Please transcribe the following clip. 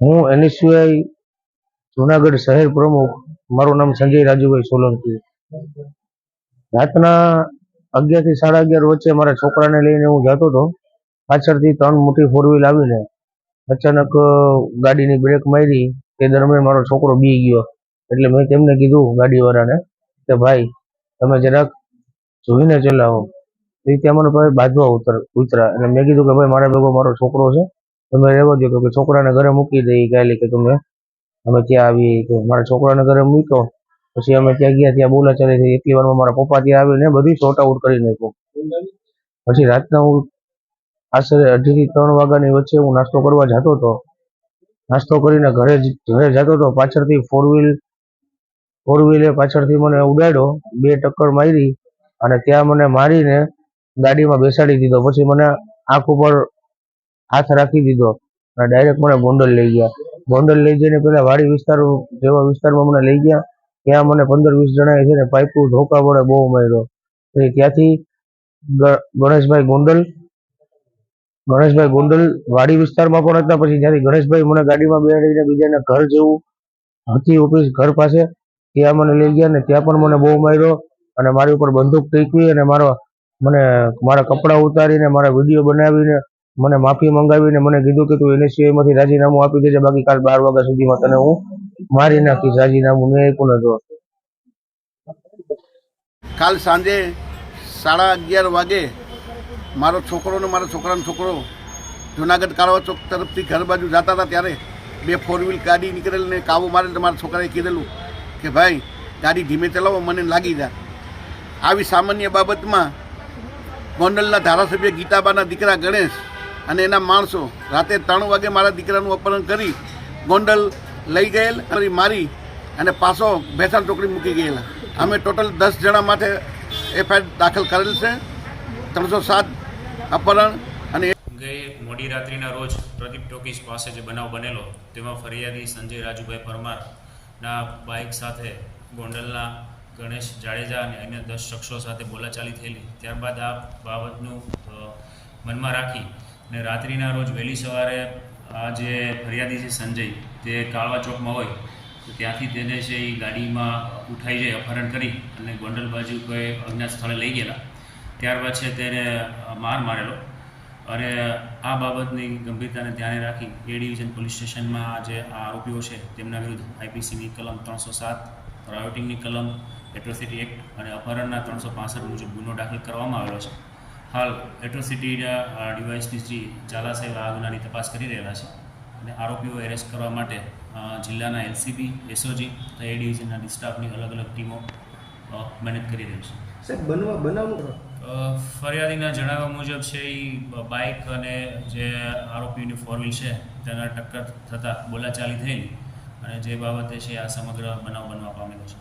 હું એની સિવાય જુનાગઢ શહેર પ્રમુખ. મારું નામ સંજય રાજુભાઈ સોલંકી. રાતના અગિયારથી સાડા અગિયાર વચ્ચે મારા છોકરાને લઈને હું જતો હતો. પાછળથી ત્રણ મોટી ફોર વ્હીલ આવીને અચાનક ગાડીની બ્રેક મારી. તે દરમિયાન મારો છોકરો બી ગયો. એટલે મેં તેમને કીધું ગાડીવાળાને કે ભાઈ, તમે જરાક જોઈને ચલાવો. એ ત્યાં મને ભાઈ બાજવા ઉતર ઉતરા એટલે મેં કીધું કે ભાઈ, મારા ભેગો મારો છોકરો છે. તમે રહેવા દો તો કે છોકરાને ઘરે મૂકી દઈ કાલે કે તમે. અમે ત્યાં આવીએ કે મારા છોકરાને ઘરે મૂક્યો. પછી અમે ત્યાં ગયા, ત્યાં બોલાચાલી થઈ. એટલી વારમાં મારા પપ્પા ત્યાં આવીને બધી શોર્ટ આઉટ કરી નાખ્યું. પછી રાતના હું આશરે અઢી થી ત્રણ વાગ્યાની વચ્ચે હું નાસ્તો કરવા જતો હતો. નાસ્તો કરીને ઘરે ઘરે જતો હતો. પાછળથી ફોર વ્હીલ ફોર વ્હીલે પાછળથી મને ઉડાડ્યો, બે ટક્કર મારી અને ત્યાં મને મારીને ગાડીમાં બેસાડી દીધો. પછી મને આંખ ઉપર હાથ રાખી દીધો. અને ડાયરેક્ટ મને ગોંડલ લઈ ગયા. ગોંડલ લઈ જઈને પેલા વાડી વિસ્તાર, જેવા વિસ્તારમાં મને લઈ ગયા, ત્યાં મને પંદર વીસ જણાએ છે ને પાઇપું ધોકા વડે બહુ માર્યો. પછી ત્યાંથી ગણેશભાઈ ગોંડલ ગણેશભાઈ ગોંડલ વાડી વિસ્તારમાં પણ હતા, પછી જ્યાંથી ગણેશભાઈ મને ગાડીમાં બેસાડીને બીજાના ઘર જેવું હતી ઓફિસ ઘર પાસે, ત્યાં મને લઈ ગયા ને ત્યાં પણ મને બહુ માર્યો. અને મારી ઉપર બંદૂક ટેકવી અને મારો, મને, મારા કપડાં ઉતારીને, મારા વીડિયો બનાવીને મને માફી મંગાવીને મને કીધું કે તું NSCI માંથી રાજીનામું આપી દેજે, બાકી કાલ બાર વાગ્યા સુધીમાં તને હું મારી નાખીશ, રાજીનામું મેં આપ્યું નતો કાલ સાંજે સાડા અગિયાર વાગે મારો છોકરો ને મારા છોકરાનો છોકરો જુનાગઢ કારવા ચોક તરફથી ઘર બાજુ જતા હતા ત્યારે બે ફોર વ્હીલ ગાડી નીકળેલી ને કાબુ મારેલ મારા છોકરાએ કીધેલું કે, ભાઈ, ગાડી ધીમે ચલાવો, મને લાગી જા આવી સામાન્ય બાબતમાં ગોંડલના ધારાસભ્ય ગીતાબાના દીકરા ગણેશ અને એના માણસો રાતે ત્રણ વાગે મારા દીકરાનું અપહરણ કરી ગોંડલ લઈ ગયેલ અને મારી અને પાછો ભેસાણ ચોકડી મૂકી ગયેલા. અમે ટોટલ દસ જણા માટે એફઆઈઆર દાખલ કરેલ છે. ત્રણસો સાત અપહરણ અને ગઈ મોડી રાત્રિના રોજ પ્રદીપ ટોકીસ પાસે જે બનાવ બનેલો, તેમાં ફરિયાદી સંજય રાજુભાઈ પરમારના બાઇક સાથે ગોંડલના ગણેશ જાડેજા અને અન્ય દસ શખ્સો સાથે બોલાચાલી થયેલી. ત્યારબાદ આ બાબતનું મનમાં રાખી અને રાત્રિના રોજ વહેલી સવારે આ જે ફરિયાદી છે સંજય, તે કાળવા ચોકમાં હોય, તો ત્યાંથી તેને છે એ ગાડીમાં ઉઠાઈ જાય અપહરણ કરી અને ગોંડલ બાજુ કોઈ અજ્ઞાત સ્થળે લઈ ગયેલા. ત્યારબાદ છે તેને માર મારેલો અને આ બાબતની ગંભીરતાને ધ્યાને રાખી એ ડિવિઝન પોલીસ સ્ટેશનમાં આ જે આરોપીઓ છે, તેમના વિરુદ્ધ આઈપીસીની કલમ ત્રણસો સાત રાયોટિંગની કલમ, એટ્રોસિટી એક્ટ અને અપહરણના ત્રણસો પાસઠ મુજબ ગુનો દાખલ કરવામાં આવેલો છે. હાલ એટ્રોસિટીના ડીવાયસપી શ્રી ઝાલા સાહેબ આ ગુનાની તપાસ કરી રહેલા છે અને આરોપીઓ એરેસ્ટ કરવા માટે જિલ્લાના એલસીબી એસઓજી તથા એ ડિવિઝનના સ્ટાફની અલગ અલગ ટીમો મહેનત કરી રહી છે. સાહેબ બનવા ફરિયાદીના જણાવ્યા મુજબ છે એ બાઇક અને જે આરોપીની ફોર વ્હીલ છે તેના ટક્કર થતાં બોલાચાલી થયેલી અને જે બાબતે છે આ સમગ્ર બનાવ બનવા પામેલો છે.